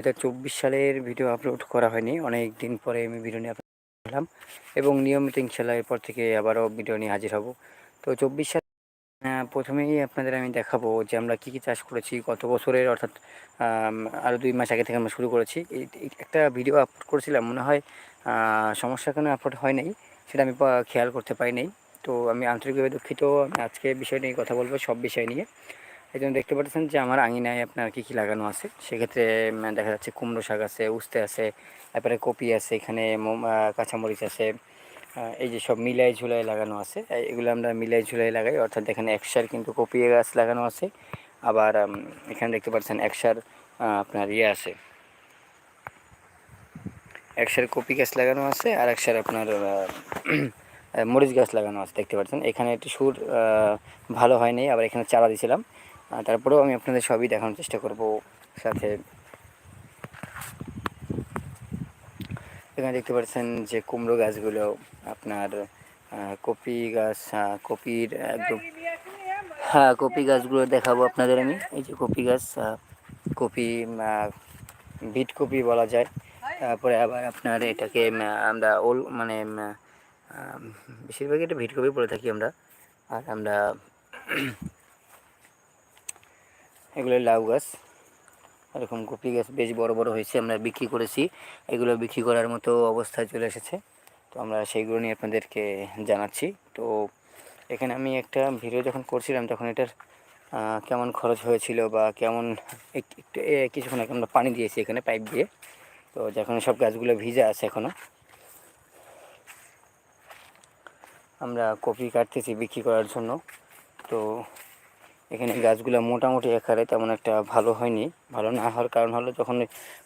এটা চব্বিশ সালের ভিডিও আপলোড করা হয়নি। অনেক দিন পরে আমি ভিডিও নিয়ে আপলোড করলাম এবং নিয়মিত ইনশাল্লাহ এরপর থেকে আবারও ভিডিও নিয়ে হাজির হব। তো চব্বিশ সাল প্রথমেই আপনাদের আমি দেখাবো যে আমরা কী কী চাষ করেছি গত বছরের অর্থাৎ আরও দুই মাস আগে থেকে আমরা শুরু করেছি। একটা ভিডিও আপলোড করেছিলাম মনে হয় আহ, সমস্যার কারণে আপলোড হয় নাই সেটা আমি খেয়াল করতে পারি নাই। তো আমি আন্তরিকভাবে দুঃখিত। আমি আজকে বিষয় নিয়ে কথা বলব সব বিষয় নিয়ে। এই জন্য দেখতে পাচ্ছেন যে আমার আঙিনায় আপনার কী কী লাগানো আছে? সেক্ষেত্রে দেখা যাচ্ছে কুমড়ো শাক আছে, উস্তে আছে, তারপরে কপি আছে, এখানে কাঁচামরিচ আছে এই যে সব মিলাই ঝুলাই লাগানো আছে। এগুলো আমরা মিলাই ঝুলাই লাগাই, অর্থাৎ এখানে একসার কিন্তু কপি গাছ লাগানো আছে। আবার এখানে দেখতে পাচ্ছেন একসার আপনার ইয়ে আছে। একসার কপি গাছ লাগানো আছে, আর একসার আপনার মরিচ গাছ লাগানো আছে, দেখতে পাচ্ছেন এখানে একটু সুর ভালো হয়নি, আবার এখানে চারা দিয়েছিলাম তারপরেও আমি আপনাদের সবই দেখানোর চেষ্টা করব সাথে। এখানে দেখতে পাচ্ছেন যে কুমড়ো গাছগুলো আপনার কপি গাছ কপির একদম। হ্যাঁ কপি গাছগুলো দেখাবো আপনাদের আমি। এই যে কপি গাছ কপি বিট কপি বলা যায়। তারপরে আবার আপনার এটাকে আমরা ওল মানে বেশিরভাগই এটা ভিট কপি বলে থাকি আমরা। আর আমরা এগুলো লাউ গাছ। এরকম কপি গাছ বেশ বড় বড় হয়েছে, আমরা বিক্রি করেছি। এগুলো বিক্রি করার মতো অবস্থায় চলে এসেছে। তো আমরা সেইগুলো নিয়ে আপনাদেরকে জানাচ্ছি। তো এখানে আমি একটা ভিডিও যখন করছিলাম, তখন এটার কেমন খরচ হয়েছিল বা কেমন এক- একটু কিছুক্ষণ আমরা পানি দিয়েছি এখানে পাইপ দিয়ে। তো যখন সব গাছগুলো ভিজা আছে এখনও আমরা কপি কাটতেছি বিক্রি করার জন্য। তো এখানে গাছগুলো মোটামুটি আকারে তেমন একটা ভালো হয়নি। ভালো না হওয়ার কারণ হলো যখন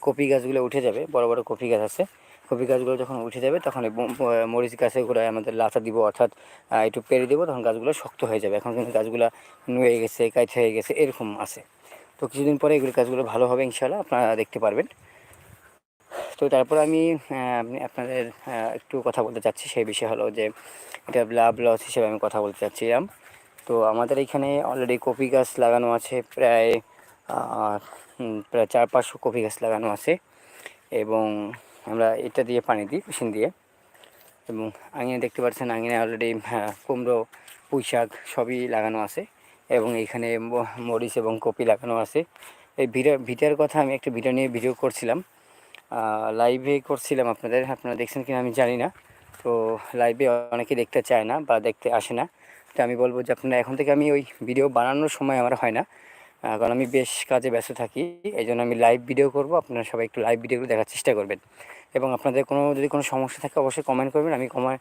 কপি গাছগুলো উঠে যাবে, বড় বড় কপি গাছ আছে, কপি গাছগুলো যখন উঠে যাবে তখন মরিচ গাছের গোড়ায় আমাদের লাচা দিব, অর্থাৎ একটু পেরে দেবো, তখন গাছগুলো শক্ত হয়ে যাবে। এখন কিন্তু গাছগুলো নুয়ে গেছে কাইতে হয়ে গেছে, এরকম আছে। তো কিছুদিন পরে এগুলো গাছগুলো ভালো হবে ইনশাল্লাহ আপনারা দেখতে পারবেন। তো তারপর আমি আপনি, আপনাদের একটু কথা বলতে চাচ্ছি, সেই বিষয় হলো যে, এটা লাভ লস হিসেবে আমি কথা বলতে চাচ্ছিলাম। তো আমাদের এখানে অলরেডি কপি গাছ লাগানো আছে, প্রায় প্রায় চার পাঁচশো কপি গাছ লাগানো আছে এবং আমরা এটা দিয়ে পানি দিই, মেশিন দিয়ে। এবং আঙিনে দেখতে পাচ্ছেন আঙিনে অলরেডি কুমড়ো পুঁই শাক সবই লাগানো আছে এবং এইখানে মরিচ এবং কপি লাগানো আছে। এই ভিডিও ভিটার কথা আমি একটা ভিডিও নিয়ে ভিডিও করছিলাম। লাইভে করছিলাম আপনাদের, আপনারা দেখছেন কিনা আমি জানি না। তো লাইভে অনেকে দেখতে চায় না বা দেখতে আসে না। তো আমি বলব যে আপনারা এখন থেকে আমি ওই ভিডিও বানানোর সময় আমার হয় না। কারণ আমি বেশ কাজে ব্যস্ত থাকি এই জন্য আমি লাইভ ভিডিও করব, আপনারা সবাই একটু লাইভ ভিডিওগুলো দেখার চেষ্টা করবেন। এবং আপনাদের কোনো, যদি কোনো সমস্যা থাকে অবশ্যই কমেন্ট করবেন, আমি কমার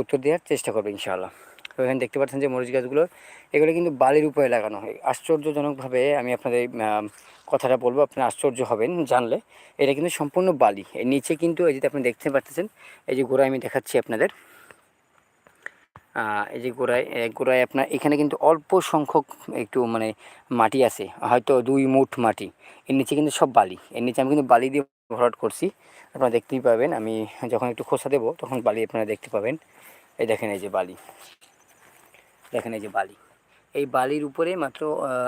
উত্তর দেওয়ার চেষ্টা করব ইনশাআল্লাহ। তো এখানে দেখতে পাচ্ছেন যে মরিচ গাছগুলো, এগুলো কিন্তু বালির উপরে লাগানো হয়। আশ্চর্যজনকভাবে আমি আপনাদের কথাটা বলব, আপনারা আশ্চর্য হবেন জানলে। এটা কিন্তু সম্পূর্ণ বালি। এর নিচে কিন্তু এই যে আপনি দেখতে পাচ্ছেন, এই যে গোড়ায় আমি দেখাচ্ছি আপনাদের। এই যে গোড়ায় গোড়ায় আপনার, এখানে কিন্তু অল্প সংখ্যক একটু মানে মাটি আছে, হয়তো দুই মুঠ মাটি। এর নিচে কিন্তু সব বালি। এর নিচে আমি কিন্তু বালি দিয়ে ভরাট করছি। আপনারা দেখতেই পাবেন, আমি যখন একটু খোসা দেবো, তখন বালি আপনারা দেখতে পাবেন। এই দেখেন এই যে বালি। দেখেন এই যে বালি। এই বালির উপরে মাত্র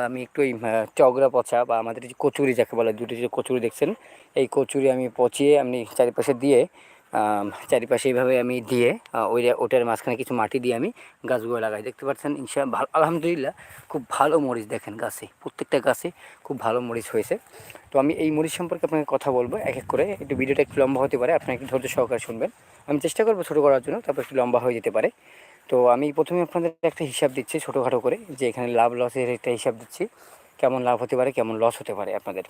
আমি একটু ওই চগড়া পচা বা আমাদের যে কচুরি, যাকে বলে দুটো যে কচুরি দেখছেন, এই কচুরি আমি পচিয়ে আমি চারিপাশে দিয়ে চারিপাশে এইভাবে আমি দিয়ে ওই ওটার মাঝখানে কিছু মাটি দিয়ে আমি গাছগুলো লাগাই। দেখতে পাচ্ছেন, ইনশা ভালো আলহামদুলিল্লাহ, খুব ভালো মরিচ দেখেন গাছে, প্রত্যেকটা গাছে খুব ভালো মরিচ হয়েছে। তো আমি এই মরিচ সম্পর্কে আপনাকে কথা বলব, এক এক করে। একটু ভিডিওটা একটু লম্বা হতে পারে, আপনারা একটু ধৈর্য সহকারে শুনবেন। আমি চেষ্টা করব ছোটো করার জন্য, তারপর একটু লম্বা হয়ে যেতে পারে। তো আমি প্রথমে আপনাদের একটা হিসাব দিচ্ছি, ছোটোখাটো করে, যে এখানে লাভ লসের একটা হিসাব দিচ্ছি। কেমন লাভ হতে পারে, কেমন লস হতে পারে আপনাদের।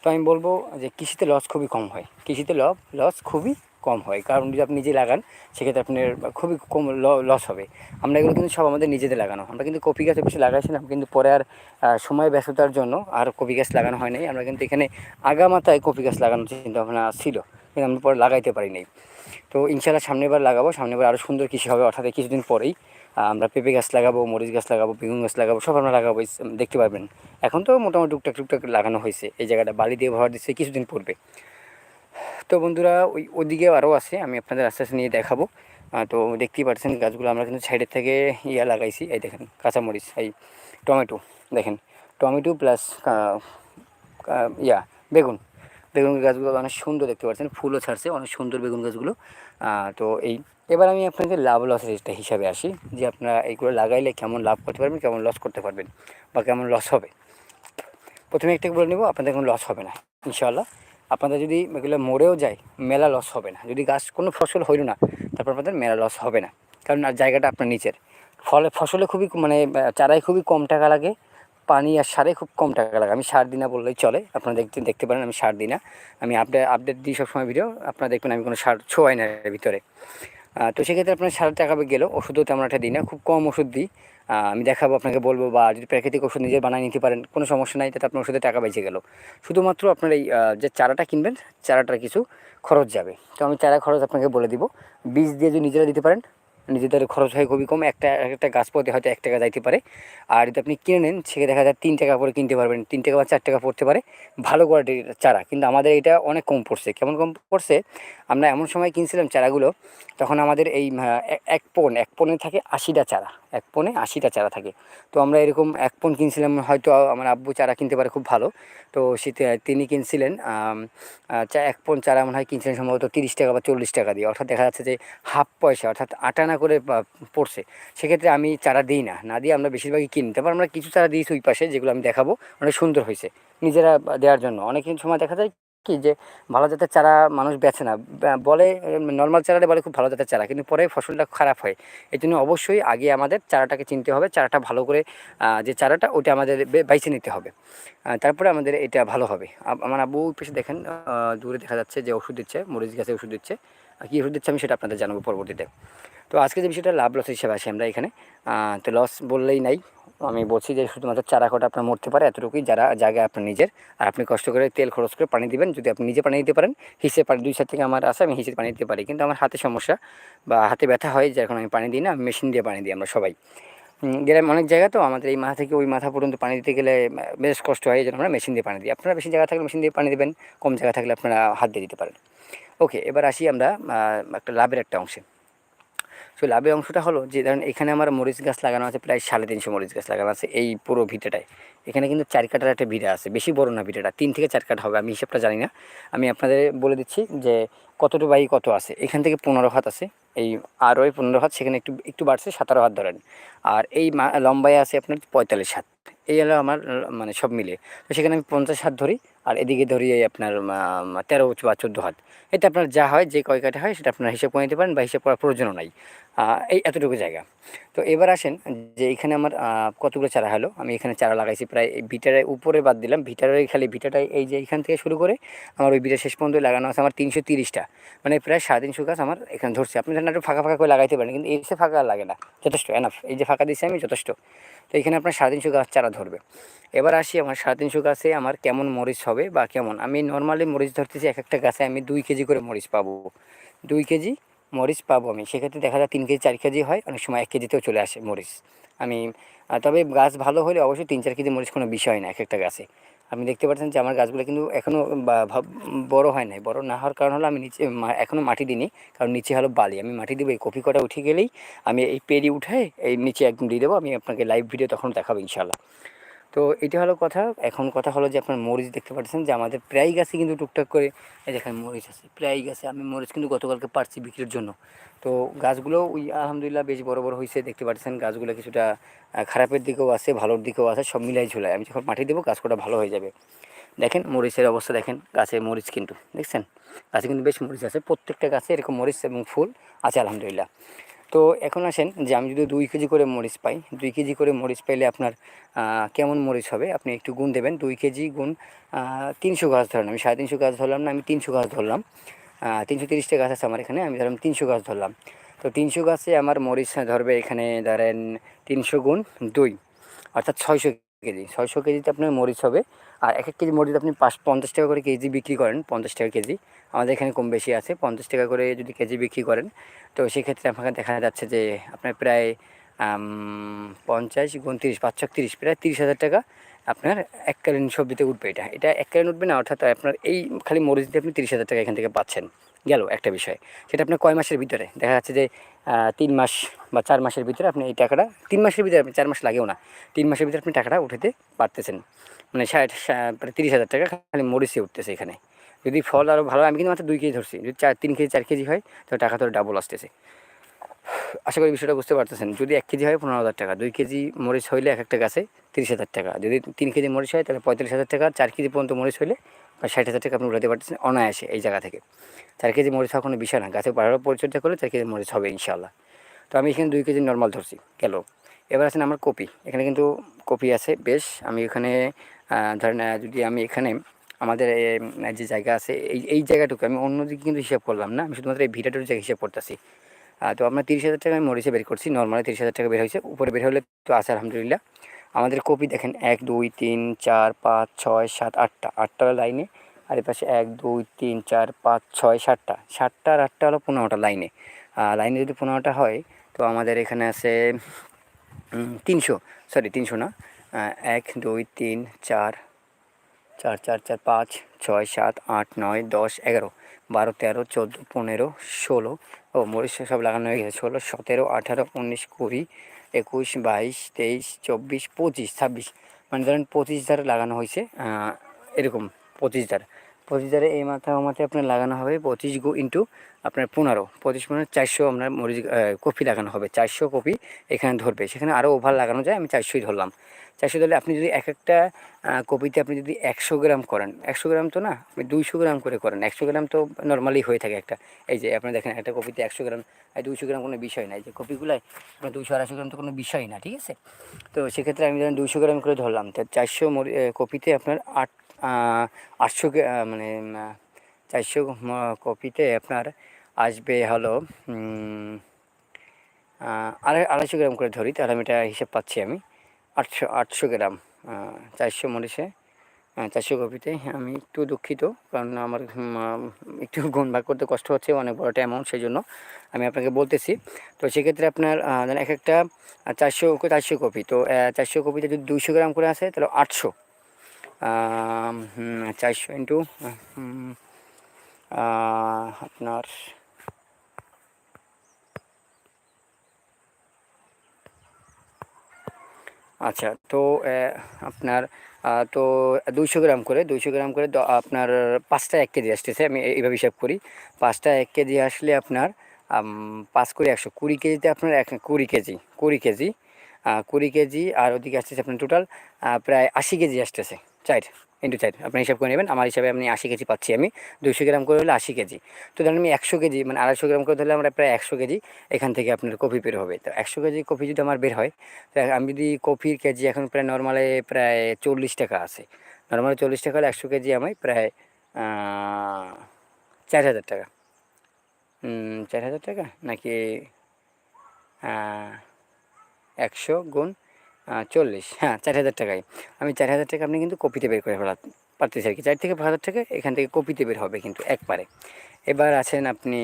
তো আমি বলব যে কৃষিতে লস খুবই কম হয়। কৃষিতে লস লস খুবই কম হয়। কারণ যদি আপনি নিজে লাগান, সেক্ষেত্রে আপনার খুবই কম লস হবে। আমরা এগুলো কিন্তু সব আমাদের নিজেদের লাগানো। আমরা কিন্তু কপি গাছ বেশি লাগাইছিলাম কিন্তু পরে আর সময় ব্যস্ততার জন্য আর কপি গাছ লাগানো হয় নাই। আমরা কিন্তু এখানে আগামাতায় কপি গাছ লাগানোর চিন্তা ভাবনা ছিল, কিন্তু আমরা পরে লাগাইতে পারি নাই। তো ইনশাল্লাহ সামনের বার লাগাবো সামনের বার আরও সুন্দর কৃষি হবে, অর্থাৎ কিছুদিন পরেই আমরা পেঁপে গাছ লাগাবো, মরিচ গাছ লাগাবো, বেগুন গাছ লাগাবো, সব আমরা লাগাবো দেখতে পারবেন। এখন তো মোটামুটি টুকটাক টুকটাক লাগানো হয়েছে। এই জায়গাটা বালি দিয়ে ভরা দিচ্ছে কিছুদিন পূর্বে। তো বন্ধুরা, ওই ওদিকে আরও আছে, আমি আপনাদের আস্তে আস্তে নিয়ে দেখাবো। তো দেখতেই পাচ্ছেন গাছগুলো, আমরা কিন্তু সাইডের থেকে ইয়া লাগাইছি, এই দেখেন, কাঁচামরিচ, এই টমেটো, দেখেন, টমেটো প্লাস ইয়া, বেগুন। বেগুন গাছগুলো অনেক সুন্দর দেখতে পাচ্ছেন, ফুলও ছাড়ছে, অনেক সুন্দর বেগুন গাছগুলো। তো এই, এবার আমি আপনাদের লাভ লসের একটা হিসাবে আসি, যে আপনারা এইগুলো লাগাইলে কেমন লাভ করতে পারবেন, কেমন লস করতে পারবেন, বা কেমন লস হবে। প্রথমে একটা বলে নেব, আপনাদের কোনো লস হবে না, ইনশাআল্লাহ। আপনাদের যদি এগুলো মরেও যায়, মেলা লস হবে না। যদি গাছ কোনো ফসল হইল না, তারপর আপনাদের মেলা লস হবে না। কারণ আর জায়গাটা আপনার নিচের। ফলে ফসলে খুবই মানে চারায় খুবই কম টাকা লাগে, পানি আর সারে খুব কম টাকা লাগে। আমি সার দিই না বললেই চলে, আপনারা দেখতে দেখতে পারেন আমি সার দিই না আমি আপডেট আপডেট দিই সবসময় ভিডিও আপনারা দেখবেন আমি কোনো সার ছোঁয়াই না এর ভিতরে। তো সেক্ষেত্রে আপনার সার টাকা গেলেও ওষুধও তেমন একটা দিই না, খুব কম ওষুধ দিই। আমি দেখাবো, আপনাকে বলব বা যদি প্রাকৃতিক ওষুধ নিজে বানিয়ে নিতে পারেন, কোনো সমস্যা নাই তাতে আপনার ওষুধের টাকা বেঁচে গেল। শুধুমাত্র আপনার এই যে চারাটা কিনবেন, চারাটার কিছু খরচ যাবে। তো আমি চারা খরচ আপনাকে বলে দিব। বীজ দিয়ে যদি নিজেরা দিতে পারেন, নিজেদের খরচ হয় খুবই কম, একটা একটা গাছ প্রতি হয়তো এক টাকা যাইতে পারে। আর যদি আপনি কিনে নেন সেখানে দেখা যায় তিন টাকা করে কিনতে পারবেন, তিন টাকা বা চার টাকা পড়তে পারে। ভালো কোয়ালিটির চারা, কিন্তু আমাদের এটা অনেক কম পড়ছে। কেমন কম পড়ছে? আমরা এমন সময় কিনছিলাম চারাগুলো, তখন আমাদের এই এক পোন, এক পোনে থাকে আশিটা চারা। এক পনে আশিটা চারা থাকে। তো আমরা এরকম এক পোন কিনছিলাম, হয়তো আমার আব্বু চারা কিনতে পারে খুব ভালো। তো শীতে তিনি কিনছিলেন চা, এক পোন চারা মনে হয় কিনছিলেন সম্ভবত তিরিশ টাকা বা চল্লিশ টাকা দিয়ে। অর্থাৎ দেখা যাচ্ছে যে হাফ পয়সা, অর্থাৎ আটানা করে পড়ছে। সেক্ষেত্রে আমি চারা দিই না না দিয়ে আমরা বেশিরভাগই কিনি। তারপর আমরা কিছু চারা দিয়েছি ওই পাশে, যেগুলো আমি দেখাবো, অনেক সুন্দর হয়েছে নিজেরা দেওয়ার জন্য। অনেক সময় দেখা যায় কি যে ভালো জাতের চারা মানুষ বেছে না। বলে নর্মাল চারাটা বলে খুব ভালো জাতের চারা, কিন্তু পরে ফসলটা খারাপ হয়। এই জন্য অবশ্যই আগে আমাদের চারাটাকে চিনতে হবে, চারাটা ভালো করে যে চারাটা ওটা আমাদের বে- বাইছে নিতে হবে। তারপরে আমাদের এটা ভালো হবে। আমার ওই পাশে দেখেন দূরে দেখা যাচ্ছে যে ওষুধ দিচ্ছে, মরিচ গাছে ওষুধ দিচ্ছে। আর কী ওষুধ দিচ্ছে আমি সেটা আপনাদের জানাব পরবর্তীতে। তো আজকে যে বিষয়টা লাভ লস হিসেবে আসি আমরা এখানে। তো লস বললেই নাই। আমি বলছি যে শুধুমাত্র চারা কটা আপনার মরতে পারে, এতটুকুই যারা জায়গা আপনার নিজের। আর আপনি কষ্ট করে তেল খরচ করে পানি দিবেন, যদি আপনি নিজে পানি দিতে পারেন, হিসেবে পানি দুই সাইড থেকে আমার আছে, আমি হিসেবে পানি দিতে পারি। কিন্তু আমার হাতে সমস্যা বা হাতে ব্যথা হয় যখন আমি পানি দিই না মেশিন দিয়ে পানি দিই আমরা সবাই। গ্রামে অনেক জায়গা তো আমাদের এই মাথা থেকে ওই মাথা পর্যন্ত পানি দিতে গেলে বেশ কষ্ট হয়, এই জন্য আমরা মেশিন দিয়ে পানি দিই। আপনারা বেশি জায়গা থাকলে মেশিন দিয়ে পানি দেবেন, কম জায়গা থাকলে আপনারা হাত দিয়ে দিতে পারেন। ওকে, এবার আসি আমরা একটা লাভের একটা অংশে। সো লাভের অংশটা হলো যে, ধরেন এখানে আমার মরিচ গাছ লাগানো আছে, প্রায় সাড়ে তিনশো মরিচ গাছ লাগানো আছে এই পুরো ভিটেটায়। এখানে কিন্তু চার কাটার একটা ভিড়া আছে, বেশি বড় না ভিটেটা, তিন থেকে চার কাঠ হবে, আমি হিসাবটা জানি না। আমি আপনাদের বলে দিচ্ছি যে কতটুকু বাই কত আছে। এখান থেকে পনেরো হাত আছে, এই আর ওই পনেরো হাত সেখানে একটু একটু বাড়ছে, সতেরো হাত ধরেন। আর এই লম্বায় আছে আপনার পঁয়তাল্লিশ হাত। এই হলো আমার মানে সব মিলিয়ে। তো সেখানে আমি পঞ্চাশ হাত ধরি আর এদিকে ধরি আপনার তেরো বা চোদ্দ হাত। এতে আপনার যা হয়, যে কয় কাঠা হয়, সেটা আপনার হিসাব করে নিতে পারেন বা হিসাব করার প্রয়োজনও নাই। এই এতটুকু জায়গা। তো এবার আসেন যে এখানে আমার কতগুলো চারা হলো। আমি এখানে চারা লাগাইছি প্রায় ভিটারের উপরে বাদ দিলাম। ভিটারের খালি ভিটাটাই এই যে এখান থেকে শুরু করে আমার ওই ভিটার শেষ পর্যন্ত লাগানো আছে আমার তিনশো তিরিশটা। মানে প্রায় সাড়ে তিনশো গাছ আমার এখানে ধরছে। আপনি জানেন একটু ফাঁকা ফাঁকা করে লাগাইতে পারেন, কিন্তু এসে ফাঁকা লাগে না। যথেষ্ট এনাফ এই যে ফাঁকা দিচ্ছি আমি, যথেষ্ট। তো এখানে আপনার সাড়ে তিনশো গাছ চারা ধরবে। এবার আসি আমার সাড়ে তিনশো গাছে আমার কেমন মরিচ হবে বা কেমন? আমি নর্মালি মরিচ ধরতেছি এক একটা গাছে আমি দুই কেজি করে মরিচ পাবো। দুই কেজি মরিচ পাবো আমি। সেক্ষেত্রে দেখা যায় তিন কেজি, চার কেজি হয়, অনেক সময় এক কেজিতেও চলে আসে মরিচ। আমি তবে গাছ ভালো হলে অবশ্যই তিন, চার কেজি মরিচ কোনো বিষয় না এক একটা গাছে। আপনি দেখতে পাচ্ছেন যে আমার গাছগুলো কিন্তু এখনও বড় হয় নাই। বড় না হওয়ার কারণ হলো আমি নিচে এখনও মাটি দিইনি। কারণ নিচে হলো বালি। আমি মাটি দেবো, এই কপি কটা উঠে গেলেই আমি এই পেরি উঠে এই নিচে একদম দিয়ে দেবো। আমি আপনাকে লাইভ ভিডিও তখন দেখাবো ইনশাল্লাহ তো এটা হলো কথা। এখন কথা হলো যে আপনার মরিচ দেখতে পাচ্ছেন যে আমাদের প্রায় গাছে কিন্তু টুকটাক করে এই দেখেন মরিচ আছে। প্রায় গাছে আমি মরিচ কিন্তু গতকালকে পারছি বিক্রির জন্য। তো গাছগুলো ওই আলহামদুলিল্লাহ বেশ বড় বড় হয়েছে দেখতে পাচ্ছেন গাছগুলো কিছুটা খারাপের দিকেও আছে, ভালোর দিকেও আছে, সব মিলাই ঝুলায় আমি যখন মাটি দেবো গাছ কটা ভালো হয়ে যাবে। দেখেন মরিচের অবস্থা, দেখেন গাছে মরিচ কিন্তু, দেখছেন? গাছে কিন্তু বেশ মরিচ আছে, প্রত্যেকটা গাছে এরকম মরিচ এবং ফুল আছে আলহামদুলিল্লাহ। তো এখন আসেন যে আমি যদি দুই কেজি করে মরিচ পাই, দুই কেজি করে মরিচ পাইলে আপনার কেমন মরিচ হবে? আপনি একটু গুণ দেবেন। দুই কেজি গুণ তিনশো গাছ ধরেন আমি সাড়ে তিনশো গাছ ধরলাম না, আমি তিনশো গাছ ধরলাম। তিনশো তিরিশটা গাছ আছে আমার এখানে, আমি ধরলাম তিনশো গাছ ধরলাম। তো তিনশো গাছে আমার মরিচ ধরবে এখানে ধরেন তিনশো গুণ দুই, অর্থাৎ ছয়শো কেজি। ছয়শো কেজিতে আপনার মরিচ হবে। আর এক এক কেজি মরিচ আপনি পাঁচ, পঞ্চাশ টাকা করে কেজি বিক্রি করেন, পঞ্চাশ টাকা কেজি। আমাদের এখানে কম বেশি আছে, পঞ্চাশ টাকা করে যদি কেজি বিক্রি করেন, তো সেক্ষেত্রে আপনাকে দেখা যাচ্ছে যে আপনার প্রায় পঞ্চাশ গুণ তিরিশ পাঁচশো তিরিশ প্রায় তিরিশ হাজার টাকা আপনার এককালীন সবজিতে উঠবে এটা। এটা এককালীন উঠবে না, অর্থাৎ আপনার এই খালি মরিচ দিয়ে আপনি তিরিশ হাজার টাকা এখান থেকে পাচ্ছেন। গেল একটা বিষয়। সেটা আপনার কয় মাসের ভিতরে? দেখা যাচ্ছে যে তিন মাস বা চার মাসের ভিতরে আপনি এই টাকাটা, তিন মাসের ভিতরে আপনি চার মাস লাগেও না, তিন মাসের ভিতরে আপনি টাকাটা উঠাতে পারতেছেন। মানে ষাট প্রায় তিরিশ হাজার টাকা খালি মরিচে উঠতেছে এখানে। যদি ফল আরও ভালো, আমি কিন্তু মাত্র দুই কেজি ধরছি, যদি চার, তিন কেজি, চার কেজি হয়, তো টাকা তো ডাবল আসতেছে। আশা করি বিষয়টা বুঝতে পারতেছেন, যদি এক কেজি হয় পনেরো হাজার টাকা, দুই কেজি মরিচ হইলে এক একটা গাছে তিরিশ হাজার টাকা, যদি তিন কেজি মরিচ হয় তাহলে পঁয়তাল্লিশ হাজার টাকা, চার কেজি পর্যন্ত মরিচ হইলে বা ষাট হাজার টাকা আপনি উঠাতে পারতেছেন অনায়াসে এই জায়গা থেকে। চার কেজি মরিচ হওয়া কোনো বিষয় না, গাছে ভালো পরিচর্যা করলে চার কেজি মরিচ হবে ইনশাল্লাহ তো আমি এখানে দুই কেজি নর্মাল ধরছি, গেল। এবার আছেন আমার কপি, এখানে কিন্তু কপি আছে, বেশ। আমি এখানে ধরেন যদি আমি এখানে আমাদের যে জায়গা আছে, এই এই জায়গাটুকু আমি অন্যদিকে কিন্তু হিসাব করলাম না, আমি শুধুমাত্র এই ভিটাটুর জায়গায় হিসাব করতেছি। তো আমরা তিরিশ হাজার টাকা আমি মরিচে বের করছি নর্মালি তিরিশ হাজার টাকা বের হয়েছে, উপরে বের হলে তো আছে আলহামদুলিল্লাহ। আমাদের কপি দেখেন, এক, দুই, তিন, চার, পাঁচ, ছয়, সাত, আটটা। আটটা লাইনে, আর এর পাশে এক, দুই, তিন, চার, পাঁচ, ছয়, সাতটা। সাতটা আর আটটা হলো পনেরোটা লাইনে। লাইনে যদি পনেরোটা হয়, তো আমাদের এখানে আছে তিনশো। সরি, তিনশো না। এক, দুই, তিন, চার চার চার চার, পাঁচ, ছয়, সাত, আট, নয়, দশ, এগারো, বারো, তেরো, চোদ্দ, পনেরো, ষোলো, ও মরিচ সব লাগানো হয়ে গেছে, ষোলো, সতেরো, আঠারো, উনিশ, কুড়ি, একুশ, বাইশ, তেইশ, চব্বিশ, পঁচিশ, ছাব্বিশ মানে ধরেন পঁচিশ ধারে লাগানো হয়েছে এরকম পঁচিশ ধার। পঁচিশ ধারে এই মাথা মাথায় আপনার লাগানো হবে পঁচিশ গো ইন্টু আপনার পনেরো। পঁচিশ পনেরো চারশো আপনার মরিচ কপি লাগানো হবে। চারশো কপি এখানে ধরবে। সেখানে আরও ওভার লাগানো যায়, আমি চারশোই ধরলাম। চারশো ধরলে আপনি যদি এক একটা কপিতে আপনি যদি একশো গ্রাম করেন, একশো গ্রাম তো না, আপনি দুইশো গ্রাম করে করেন। একশো গ্রাম তো নর্মালি হয়ে থাকে একটা। এই যে আপনি দেখেন একটা কপিতে একশো গ্রাম দুইশো গ্রাম কোনো বিষয় না এই যে কপিগুলাই আপনার দুইশো আড়াইশো গ্রাম তো কোনো বিষয় না, ঠিক আছে? তো সেক্ষেত্রে আমি ধরেন দুইশো গ্রাম করে ধরলাম। তো চারশো কপিতে আপনার আট আটশো মানে চারশো কপিতে আপনার আসবে হলো আড়াই, আড়াইশো গ্রাম করে ধরি, তাহলে আমি এটা হিসেব পাচ্ছি আমি। আটশো আটশো গ্রাম চারশো মরিচে চারশো কপিতে। আমি একটু দুঃখিত, কারণ আমার একটু গুণ ভাগ করতে কষ্ট হচ্ছে, অনেক বড় একটা অ্যামাউন্ট সেই জন্য আমি আপনাকে বলতেছি। তো সেক্ষেত্রে আপনার এক একটা চারশো চারশো কপি, তো চারশো কপিতে যদি দুইশো গ্রাম করে আসে, তাহলে আটশো। চারশো ইন্টু আপনার আচ্ছা তো আপনার তো দুইশো গ্রাম করে, দুইশো গ্রাম করে আপনার পাঁচটা এক কেজি আসতেছে, আমি এই- এইভাবে হিসাব করি। পাঁচটা এক কেজি আসলে আপনার পাঁচ করে একশো, কুড়ি কেজিতে আপনার এক, কুড়ি কেজি কুড়ি কেজি কুড়ি কেজি, আর ওদিকে আসতেছে আপনার টোটাল প্রায় আশি কেজি আসতেছে। চার ইন্টু চার আপনি হিসাব করে নেবেন, আমার হিসাবে আপনি আশি কেজি পাচ্ছি আমি। দুইশো গ্রাম করে হলে আশি কেজি। তো ধরেন আমি একশো কেজি মানে আড়াইশো গ্রাম করে ধরলে আমরা প্রায় একশো কেজি এখান থেকে আপনার কপি বের হবে। তো একশো কেজি কপি যদি আমার বের হয়, তো আমি যদি কপির কেজি এখন প্রায় নর্মালে প্রায় চল্লিশ টাকা আছে। নর্মালি চল্লিশ টাকা হলে একশো কেজি আমায় প্রায় চার হাজার টাকা। চার হাজার টাকা? নাকি একশো গুণ চল্লিশ। হ্যাঁ চার হাজার টাকায়। আমি চার হাজার টাকা আপনি কিন্তু কপিতে বের করে ফেলা পারতেছি আর কি। চার থেকে পাঁচ হাজার টাকা এখান থেকে কপিতে বের হবে কিন্তু একবারে। এবার আছেন আপনি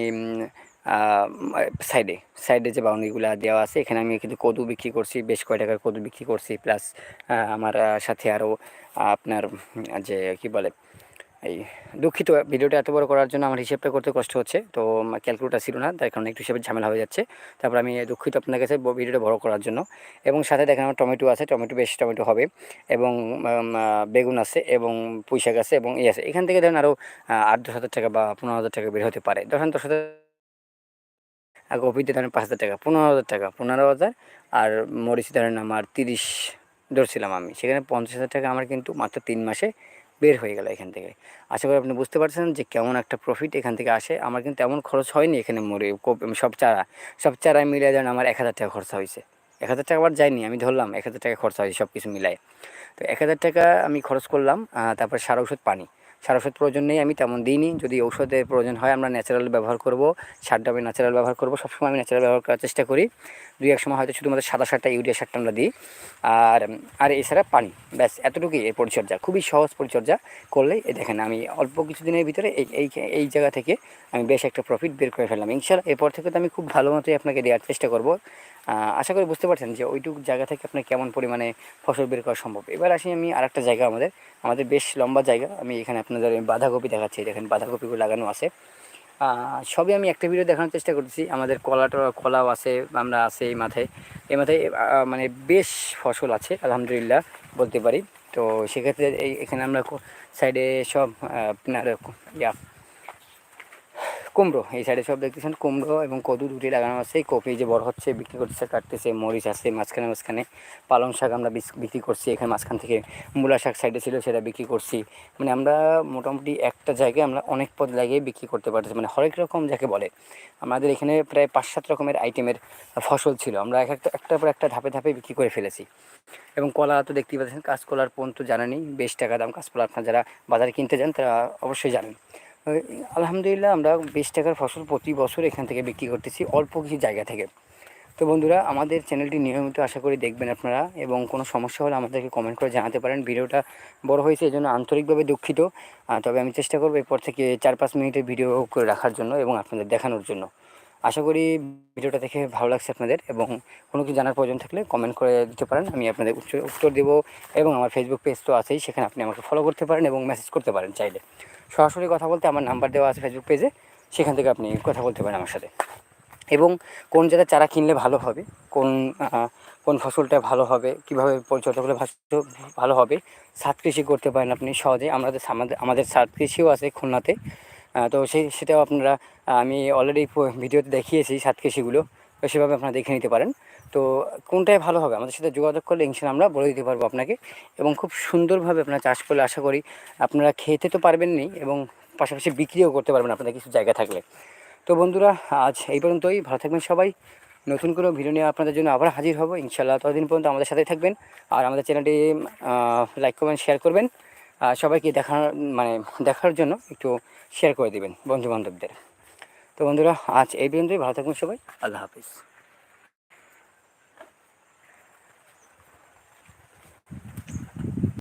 সাইডে। সাইডে যে বাউন্ডারিগুলো দেওয়া আছে, এখানে আমি কিন্তু কদু বিক্রি করছি, বেশ কয় টাকার কদু বিক্রি করছি। প্লাস আমার সাথে আরও আপনার যে কি বলে এই দুঃখিত ভিডিওটা এত বড় করার জন্য আমার হিসেবটা করতে কষ্ট হচ্ছে। তো ক্যালকুলেটার ছিল না তার কারণে একটু হিসেবে ঝামেলা হয়ে যাচ্ছে। তারপর আমি দুঃখিত আপনার কাছে ভিডিওটা বড় করার জন্য। এবং সাথে দেখেন আমার টমেটো আছে, টমেটো বেশ টমেটো হবে। এবং বেগুন আছে এবং পুঁই শাক আছে এবং ই আছে। এখান থেকে ধরেন আরও আট দশ হাজার টাকা বা পনেরো হাজার টাকা বের হতে পারে। ধরেন দশ হাজার কপিতে ধরেন পাঁচ হাজার টাকা, পনেরো হাজার টাকা, পনেরো হাজার। আর মরিচ ধরেন আমার তিরিশ, ধরছিলাম আমি। সেখানে পঞ্চাশ হাজার টাকা আমার কিন্তু মাত্র তিন মাসে বের হয়ে গেল এখান থেকে। আশা করি আপনি বুঝতে পারছেন যে কেমন একটা প্রফিট এখান থেকে আসে। আমার কিন্তু এমন খরচ হয়নি এখানে মরে সব চারা। সব চারায় মিলিয়ে যেন আমার এক হাজার টাকা খরচা হয়েছে এক হাজার টাকা আবার যায়নি, আমি ধরলাম এক হাজার টাকা খরচা হয়েছে সব কিছু মিলায়। তো এক হাজার টাকা আমি খরচ করলাম তারপর সার ওষুধ পানি। সার ওষুধ প্রয়োজন নেই, আমি তেমন দিইনি। যদি ঔষধের প্রয়োজন হয়, আমরা ন্যাচারাল ব্যবহার করব, সারটা আমি ন্যাচারাল ব্যবহার করব, সবসময় আমি ন্যাচারাল ব্যবহার করার চেষ্টা করি। দুই এক সময় হয়তো শুধুমাত্র সাদা সারটা, ইউরিয়া সারটা আমরা দিই। আর আর এছাড়া পানি, ব্যাস, এতটুকুই এর পরিচর্যা। খুবই সহজ পরিচর্যা করলেই দেখেন আমি অল্প কিছুদিনের ভিতরে এই এই এই জায়গা থেকে আমি বেশ একটা প্রফিট বের করে ফেললাম। ইনশাল্লাহ এরপর থেকে তো আমি খুব ভালো মতোই আপনাকে দেওয়ার চেষ্টা করব। আশা করি বুঝতে পারছেন যে ওইটুকু জায়গা থেকে আপনার কেমন পরিমাণে ফসল বের করা সম্ভব। এবার আসি আমি আরেকটা জায়গা আমাদের। আমাদের বেশ লম্বা জায়গা। আমি এখানে আপনাদের বাঁধাকপি দেখাচ্ছি, দেখেন বাঁধাকপিগুলো লাগানো আছে। সবই আমি একটা ভিডিও দেখানোর চেষ্টা করতেছি। আমাদের কলাটা কলাও আছে, আমরা আছে এই মাথায় এই মাথায় মানে বেশ ফসল আছে, আলহামদুলিল্লাহ, বলতে পারি। তো সেক্ষেত্রে এই, এখানে আমরা সাইডে সব আপনার ইয়া কুমড়ো, এই সাইডে সব দেখতেছেন কুমড়ো এবং কদু দুটি লাগানো আছে। কপি যে বড় হচ্ছে, বিক্রি করতেছে, কাটতেছে, মরিচ আছে, মাঝখানে মাঝখানে পালং শাক আমরা বিক্রি করছি, এখানে মাঝখান থেকে মূলা শাক সাইডে ছিল, সেটা বিক্রি করছি। মানে আমরা মোটামুটি একটা জায়গায় আমরা অনেক পদ লাগিয়ে বিক্রি করতে পারতেছি। মানে হরেক রকম যাকে বলে। আমাদের এখানে প্রায় পাঁচ সাত রকমের আইটেমের ফসল ছিল। আমরা এক একটা একটার পর একটা ধাপে ধাপে বিক্রি করে ফেলেছি। এবং কলা তো দেখতেই পাচ্ছেন, কাঁচকলার পণ তো জানেনই বেশ টাকা দাম কাঁচকলা আপনার যারা বাজারে কিনতে যান, তারা অবশ্যই জানেন। আলহামদুলিল্লাহ আমরা বিশ টাকার ফসল প্রতি বছর এখান থেকে বিক্রি করতেছি অল্প কিছু জায়গা থেকে। তো বন্ধুরা, আমাদের চ্যানেলটি নিয়মিত আশা করি দেখবেন আপনারা এবং কোনো সমস্যা হলে আমাদেরকে কমেন্ট করে জানাতে পারেন। ভিডিওটা বড় হয়েছে এই জন্য আন্তরিকভাবে দুঃখিত। তবে আমি চেষ্টা করব এরপর থেকে চার পাঁচ মিনিটের ভিডিও করে রাখার জন্য এবং আপনাদের দেখানোর জন্য। আশা করি ভিডিওটা দেখে ভালো লাগছে আপনাদের এবং কোনো কিছু জানার প্রয়োজন থাকলে কমেন্ট করে দিতে পারেন। আমি আপনাদের উত্তর দেবো এবং আমার ফেসবুক পেজ তো আছেই, সেখানে আপনি আমাকে ফলো করতে পারেন এবং মেসেজ করতে পারেন চাইলে। সরাসরি কথা বলতে আমার নাম্বার দেওয়া আছে ফেসবুক পেজে সেখান থেকে আপনি কথা বলতে পারেন আমার সাথে। এবং কোন জায়গায় চারা কিনলে ভালো হবে, কোন কোন ফসলটা ভালো হবে, কীভাবে পরিচর্যা করলে ভালো হবে সাত কৃষি করতে পারেন আপনি সহজে। আমাদের আমাদের আমাদের সাত কৃষিও আছে খুলনাতে। তো সেই, সেটাও আপনারা আমি অলরেডি ভিডিওতে দেখিয়েছি সাত কৃষিগুলো। তো সেভাবে আপনারা দেখে নিতে পারেন। তো কোনটাই ভালো হবে? আমাদের সাথে যোগাযোগ করলে ইনশাল্লাহ আমরা বলে দিতে পারব আপনাকে এবং খুব সুন্দরভাবে আপনারা চাষ করলে আশা করি আপনারা খেতে তো পারবেন পারবেনই এবং পাশাপাশি বিক্রিও করতে পারবেন আপনাদের কিছু জায়গা থাকলে। তো বন্ধুরা, আজ এই পর্যন্তই। ভালো থাকবেন সবাই। নতুন কোনো ভিডিও নিয়ে আপনাদের জন্য আবার হাজির হব। ইনশাল্লাহ ততদিন পর্যন্ত আমাদের সাথেই থাকবেন। আর আমাদের চ্যানেলটি লাইক করবেন শেয়ার করবেন। আর সবাইকে দেখার মানে দেখার জন্য একটু শেয়ার করে দিবেন বন্ধু বান্ধবদের তো বন্ধুরা, আজ এই পর্যন্তই। ভালো থাকবেন সবাই। আল্লাহ হাফিজ।